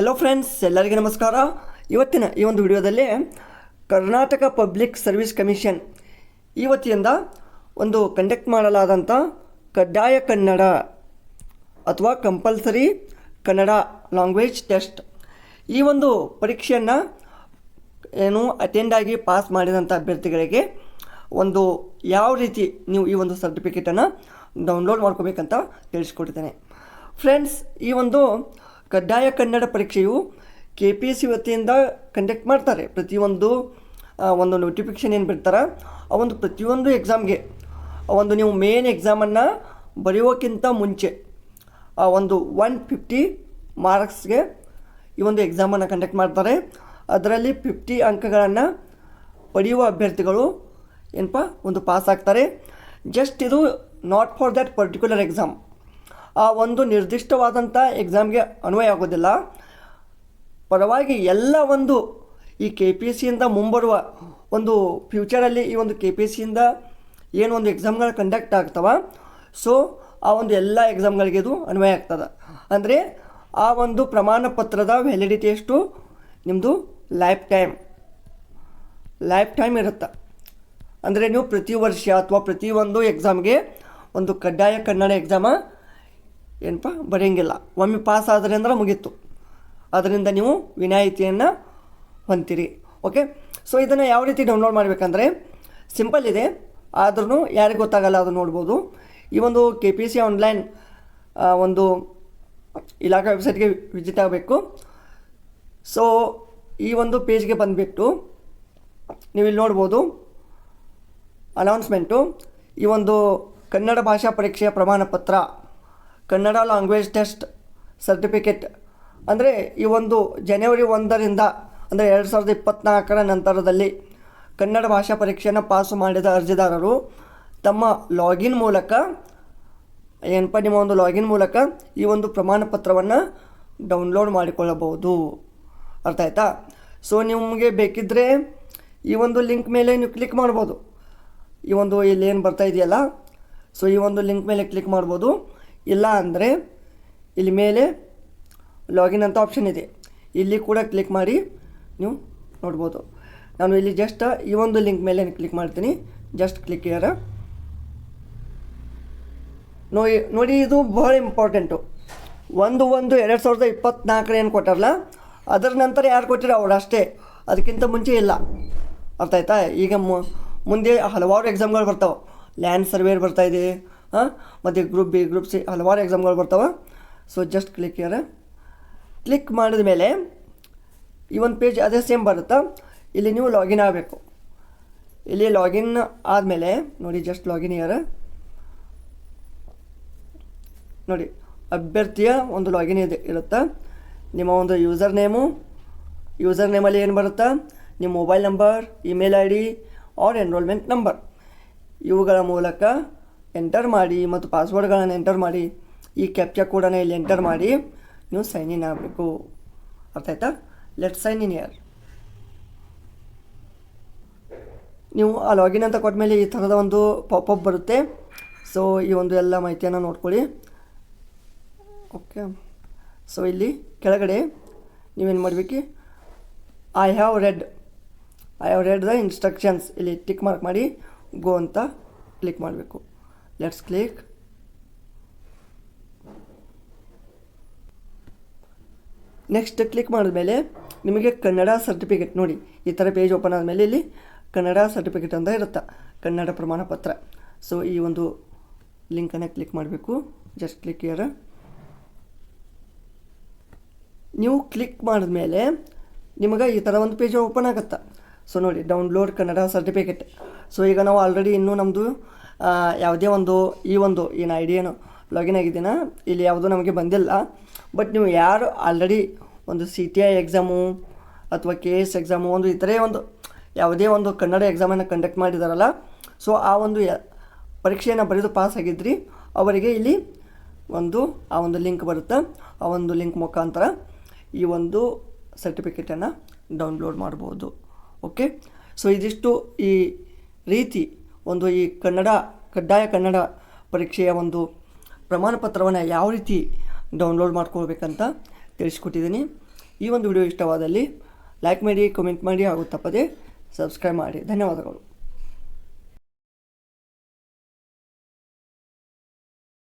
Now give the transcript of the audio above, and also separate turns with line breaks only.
Hello friends ಎಲ್ಲರಿಗೂ ನಮಸ್ಕಾರ. ಇವತ್ತಿನ ಈ ಒಂದು ವಿಡಿಯೋದಲ್ಲಿ ಕರ್ನಾಟಕ ಪಬ್ಲಿಕ್ ಸರ್ವಿಸ್ ಕಮಿಷನ್ ಈ ಒಂದು ಕಂಡಕ್ಟ್ ಮಾಡಲಾದಂಥ ಕಡ್ಡಾಯ ಕನ್ನಡ ಅಥವಾ ಕಂಪಲ್ಸರಿ ಕನ್ನಡ ಲ್ಯಾಂಗ್ವೇಜ್ ಟೆಸ್ಟ್ ಈ ಒಂದು ಪರೀಕ್ಷೆಯನ್ನು ಏನು ಅಟೆಂಡ್ ಆಗಿ ಪಾಸ್ ಮಾಡಿದಂಥ ಅಭ್ಯರ್ಥಿಗಳಿಗೆ ಒಂದು ಯಾವ ರೀತಿ ನೀವು ಈ ಒಂದು ಸರ್ಟಿಫಿಕೇಟನ್ನು ಡೌನ್ಲೋಡ್ ಮಾಡ್ಕೋಬೇಕಂತ ತಿಳಿಸ್ಕೊಡ್ತೇನೆ ಫ್ರೆಂಡ್ಸ್ ಈ ಒಂದು ಕಡ್ಡಾಯ ಕನ್ನಡ ಪರೀಕ್ಷೆಯು ಕೆ ಪಿ ಎಸ್ ಸಿ ವತಿಯಿಂದ ಕಂಡಕ್ಟ್ ಮಾಡ್ತಾರೆ. ಪ್ರತಿಯೊಂದು ಒಂದು ನೋಟಿಫಿಕೇಷನ್ ಏನು ಬಿಡ್ತಾರೆ, ಆ ಒಂದು ಪ್ರತಿಯೊಂದು ಎಕ್ಸಾಮ್ಗೆ ಆ ಒಂದು ನೀವು ಮೇನ್ ಎಕ್ಸಾಮನ್ನು ಬರೆಯೋಕ್ಕಿಂತ ಮುಂಚೆ, ಆ ಒಂದು ಒನ್ ಫಿಫ್ಟಿ ಮಾರ್ಕ್ಸ್ಗೆ ಈ ಒಂದು ಎಕ್ಸಾಮನ್ನು ಕಂಡಕ್ಟ್ ಮಾಡ್ತಾರೆ. ಅದರಲ್ಲಿ ಫಿಫ್ಟಿ ಅಂಕಗಳನ್ನು ಪಡೆಯುವ ಅಭ್ಯರ್ಥಿಗಳು ಏನಪ್ಪ, ಒಂದು ಪಾಸ್ ಆಗ್ತಾರೆ. ಜಸ್ಟ್ ಇದು not for that particular exam ಆ ಒಂದು ನಿರ್ದಿಷ್ಟವಾದಂಥ ಎಕ್ಸಾಮ್ಗೆ ಅನ್ವಯ ಆಗೋದಿಲ್ಲ. ಪರವಾಗಿ ಎಲ್ಲ ಒಂದು ಈ ಕೆ ಪಿ ಎಸ್ ಸಿಯಿಂದ ಮುಂಬರುವ ಒಂದು ಫ್ಯೂಚರಲ್ಲಿ ಈ ಒಂದು ಕೆ ಪಿ ಎಸ್ ಸಿಯಿಂದ ಏನು ಒಂದು ಎಕ್ಸಾಮ್ಗಳು ಕಂಡಕ್ಟ್ ಆಗ್ತವ ಸೊ ಆ ಒಂದು ಎಲ್ಲ ಎಕ್ಸಾಮ್ಗಳಿಗೆ ಇದು ಅನ್ವಯ ಆಗ್ತದೆ. ಅಂದರೆ ಆ ಒಂದು ಪ್ರಮಾಣ ಪತ್ರದ ವ್ಯಾಲಿಡಿಟಿ ಎಷ್ಟು? ನಿಮ್ಮದು ಲೈಫ್ ಟೈಮ್ ಲೈಫ್ ಟೈಮ್ ಇರುತ್ತೆ. ಅಂದರೆ ನೀವು ಪ್ರತಿ ವರ್ಷ ಅಥವಾ ಪ್ರತಿಯೊಂದು ಎಕ್ಸಾಮ್ಗೆ ಒಂದು ಕಡ್ಡಾಯ ಕನ್ನಡ ಎಕ್ಸಾಮ ಏನಪ್ಪ ಬರೆಯಂಗಿಲ್ಲ. ಒಮ್ಮೆ ಪಾಸ್ ಆದರೆ ಅಂದ್ರೆ ಮುಗೀತು. ಅದರಿಂದ ನೀವು ವಿನಾಯಿತಿಯನ್ನು ಹೊಂತೀರಿ ಓಕೆ ಸೊ ಇದನ್ನು ಯಾವ ರೀತಿ ಡೌನ್ಲೋಡ್ ಮಾಡಬೇಕಂದ್ರೆ ಸಿಂಪಲ್ ಇದೆ. ಆದ್ರೂ ಯಾರಿಗೆ ಗೊತ್ತಾಗಲ್ಲ ಅದು ನೋಡ್ಬೋದು. ಈ ಒಂದು ಕೆ ಪಿ ಸಿ ಆನ್ಲೈನ್ ಒಂದು ಇಲಾಖಾ ವೆಬ್ಸೈಟ್ಗೆ ವಿಸಿಟ್ ಆಗಬೇಕು. ಸೊ ಈ ಒಂದು ಪೇಜ್ಗೆ ಬಂದುಬಿಟ್ಟು ನೀವು ಇಲ್ಲಿ ನೋಡ್ಬೋದು ಅನೌನ್ಸ್ಮೆಂಟು ಈ ಒಂದು ಕನ್ನಡ ಭಾಷಾ ಪರೀಕ್ಷೆಯ ಪ್ರಮಾಣ ಪತ್ರ ಕನ್ನಡ ಲ್ಯಾಂಗ್ವೇಜ್ ಟೆಸ್ಟ್ ಸರ್ಟಿಫಿಕೇಟ್ ಅಂದರೆ ಈ ಒಂದು ಜನವರಿ ಒಂದರಿಂದ, ಅಂದರೆ ಎರಡು ಸಾವಿರದ ಇಪ್ಪತ್ತ್ನಾಲ್ಕರ ನಂತರದಲ್ಲಿ ಕನ್ನಡ ಭಾಷಾ ಪರೀಕ್ಷೆಯನ್ನು ಪಾಸು ಮಾಡಿದ ಅರ್ಜಿದಾರರು ತಮ್ಮ ಲಾಗಿನ್ ಮೂಲಕ, ಏನಪ್ಪ ನಿಮ್ಮ ಒಂದು ಲಾಗಿನ್ ಮೂಲಕ ಈ ಒಂದು ಪ್ರಮಾಣ ಪತ್ರವನ್ನು ಡೌನ್ಲೋಡ್ ಮಾಡಿಕೊಳ್ಳಬಹುದು. ಅರ್ಥ ಆಯ್ತಾ? ಸೊ ನಿಮಗೆ ಬೇಕಿದ್ದರೆ ಈ ಒಂದು ಲಿಂಕ್ ಮೇಲೆ ನೀವು ಕ್ಲಿಕ್ ಮಾಡ್ಬೋದು. ಈ ಒಂದು ಇಲ್ಲಿ ಏನು ಬರ್ತಾ ಇದೆಯಲ್ಲ? ಸೊ ಈ ಒಂದು ಲಿಂಕ್ ಮೇಲೆ ಕ್ಲಿಕ್ ಮಾಡ್ಬೋದು. ಇಲ್ಲ ಅಂದರೆ ಇಲ್ಲಿ ಮೇಲೆ ಲಾಗಿನ್ ಅಂತ ಆಪ್ಷನ್ ಇದೆ. ಇಲ್ಲಿ ಕೂಡ ಕ್ಲಿಕ್ ಮಾಡಿ ನೀವು ನೋಡ್ಬೋದು. ನಾನು ಇಲ್ಲಿ ಜಸ್ಟ್ ಈ ಒಂದು ಲಿಂಕ್ ಮೇಲೆ ಕ್ಲಿಕ್ ಮಾಡ್ತೀನಿ. ಜಸ್ಟ್ ಕ್ಲಿಕ್ ಇಯರ ನೋಡಿ ನೋಡಿ ಇದು ಬಹಳ ಇಂಪಾರ್ಟೆಂಟು ಒಂದು ಒಂದು ಎರಡು ಸಾವಿರದ ಇಪ್ಪತ್ತ್ನಾಲ್ಕರ ಏನು ಕೊಟ್ಟಾರಲ್ಲ, ಅದರ ನಂತರ ಯಾರು ಕೊಟ್ಟಿರೋ ಅವ್ರು ಅಷ್ಟೇ. ಅದಕ್ಕಿಂತ ಮುಂಚೆ ಇಲ್ಲ. ಅರ್ಥ ಆಯ್ತಾ? ಈಗ ಮುಂದೆ ಹಲವಾರು ಎಕ್ಸಾಮ್ಗಳು ಬರ್ತಾವೆ. ಲ್ಯಾಂಡ್ ಸರ್ವೇರ್ ಬರ್ತಾ ಇದೆ. ಹಾಂ ಮತ್ತು ಗ್ರೂಪ್ ಬಿ ಗ್ರೂಪ್ ಸಿ ಹಲವಾರು ಎಕ್ಸಾಮ್ಗಳು ಬರ್ತಾವೆ. ಸೊ ಜಸ್ಟ್ ಕ್ಲಿಕ್ ಯಾರ ಕ್ಲಿಕ್ ಮಾಡಿದ ಮೇಲೆ ಈ ಒಂದು ಪೇಜ್ ಅದೇ ಸೇಮ್ ಬರುತ್ತಾ? ಇಲ್ಲಿ ನೀವು ಲಾಗಿನ್ ಆಗಬೇಕು. ಇಲ್ಲಿ ಲಾಗಿನ್ ಆದಮೇಲೆ, ನೋಡಿ ಜಸ್ಟ್ ಲಾಗಿನ್ ಯಾರ ನೋಡಿ, ಅಭ್ಯರ್ಥಿಯ ಒಂದು ಲಾಗಿನ್ ಇದೆ, ಇರುತ್ತೆ? ನಿಮ್ಮ ಒಂದು ಯೂಸರ್ ನೇಮು ಯೂಸರ್ ನೇಮಲ್ಲಿ ಏನು ಬರುತ್ತಾ? ನಿಮ್ಮ mobile number email I D or enrolment number ಇವುಗಳ ಮೂಲಕ ಎಂಟರ್ ಮಾಡಿ ಮತ್ತು ಪಾಸ್ವರ್ಡ್ಗಳನ್ನು ಎಂಟರ್ ಮಾಡಿ, ಈ ಕ್ಯಾಪ್ಚಾ ಕೋಡನ್ನು ಇಲ್ಲಿ ಎಂಟರ್ ಮಾಡಿ, ನೀವು ಸೈನ್ ಇನ್ ಆಗಬೇಕು. ಅರ್ಥ ಆಯ್ತಾ? ಲೆಟ್ ಸೈನ್ ಇನ್ ಇಯರ್ ನೀವು ಆ ಲಾಗಿನ್ ಅಂತ ಕೊಟ್ಮೇಲೆ ಈ ಥರದ ಒಂದು ಪಾಪಪ್ ಬರುತ್ತೆ. ಸೊ ಈ ಒಂದು ಎಲ್ಲ ಮಾಹಿತಿಯನ್ನು ನೋಡ್ಕೊಳ್ಳಿ. ಓಕೆ ಸೊ ಇಲ್ಲಿ ಕೆಳಗಡೆ ನೀವೇನು ಮಾಡಬೇಕು? I have read I have read the instructions ಇಲ್ಲಿ ಟಿಕ್ ಮಾರ್ಕ್ ಮಾಡಿ ಗೋ ಅಂತ ಕ್ಲಿಕ್ ಮಾಡಬೇಕು. ಲೆಟ್ಸ್ ಕ್ಲಿಕ್ ನೆಕ್ಸ್ಟ್ ಕ್ಲಿಕ್ ಮಾಡಿದ್ಮೇಲೆ ನಿಮಗೆ ಕನ್ನಡ ಸರ್ಟಿಫಿಕೇಟ್ ನೋಡಿ, ಈ ಥರ ಪೇಜ್ ಓಪನ್ ಆದಮೇಲೆ ಇಲ್ಲಿ ಕನ್ನಡ ಸರ್ಟಿಫಿಕೇಟ್ ಅಂತ ಇರುತ್ತೆ, ಕನ್ನಡ ಪ್ರಮಾಣ ಪತ್ರ. ಸೊ ಈ ಒಂದು ಲಿಂಕನ್ನು ಕ್ಲಿಕ್ ಮಾಡಬೇಕು. ಜಸ್ಟ್ ಕ್ಲಿಕ್ ಇಯರ್ ನೀವು ಕ್ಲಿಕ್ ಮಾಡಿದ್ಮೇಲೆ ನಿಮಗೆ ಈ ಥರ ಒಂದು ಪೇಜ್ ಓಪನ್ ಆಗುತ್ತೆ. ಸೊ ನೋಡಿ ಡೌನ್ಲೋಡ್ ಕನ್ನಡ ಸರ್ಟಿಫಿಕೇಟ್ ಸೊ ಈಗ ನಾವು ಆಲ್ರೆಡಿ ಇನ್ನೂ ನಮ್ಮದು ಯಾವುದೇ ಒಂದು ಈ ಒಂದು ಏನು ಐ ಡಿ ಏನು ಲಾಗಿನ್ ಆಗಿದ್ದೀನ? ಇಲ್ಲಿ ಯಾವುದೂ ನಮಗೆ ಬಂದಿಲ್ಲ. ಬಟ್ ನೀವು ಯಾರು ಆಲ್ರೆಡಿ ಒಂದು ಸಿ ಟಿ ಐ ಎಕ್ಸಾಮು ಅಥವಾ ಕೆ ಎಸ್ ಎಕ್ಸಾಮು ಒಂದು ಇತರೆ ಒಂದು ಯಾವುದೇ ಒಂದು ಕನ್ನಡ ಎಕ್ಸಾಮನ್ನು ಕಂಡಕ್ಟ್ ಮಾಡಿದಾರಲ್ಲ ಸೊ ಆ ಒಂದು ಪರೀಕ್ಷೆಯನ್ನು ಬರೆದು ಪಾಸ್ ಆಗಿದ್ರಿ, ಅವರಿಗೆ ಇಲ್ಲಿ ಒಂದು ಆ ಒಂದು ಲಿಂಕ್ ಬರುತ್ತೆ? ಆ ಒಂದು ಲಿಂಕ್ ಮುಖಾಂತರ ಈ ಒಂದು ಸರ್ಟಿಫಿಕೇಟನ್ನು ಡೌನ್ಲೋಡ್ ಮಾಡ್ಬೋದು. ಓಕೆ ಸೊ ಇದಿಷ್ಟು ಈ ರೀತಿ ಒಂದು ಈ ಕನ್ನಡ, ಕಡ್ಡಾಯ ಕನ್ನಡ ಪರೀಕ್ಷೆಯ ಒಂದು ಪ್ರಮಾಣಪತ್ರವನ್ನು ಯಾವ ರೀತಿ ಡೌನ್ಲೋಡ್ ಮಾಡ್ಕೊಳ್ಬೇಕಂತ ತಿಳಿಸ್ಕೊಟ್ಟಿದ್ದೀನಿ. ಈ ಒಂದು ವಿಡಿಯೋ ಇಷ್ಟವಾದಲ್ಲಿ ಲೈಕ್ ಮಾಡಿ ಕಮೆಂಟ್ ಮಾಡಿ ಹಾಗೂ ತಪ್ಪದೆ ಸಬ್ಸ್ಕ್ರೈಬ್ ಮಾಡಿ. ಧನ್ಯವಾದಗಳು.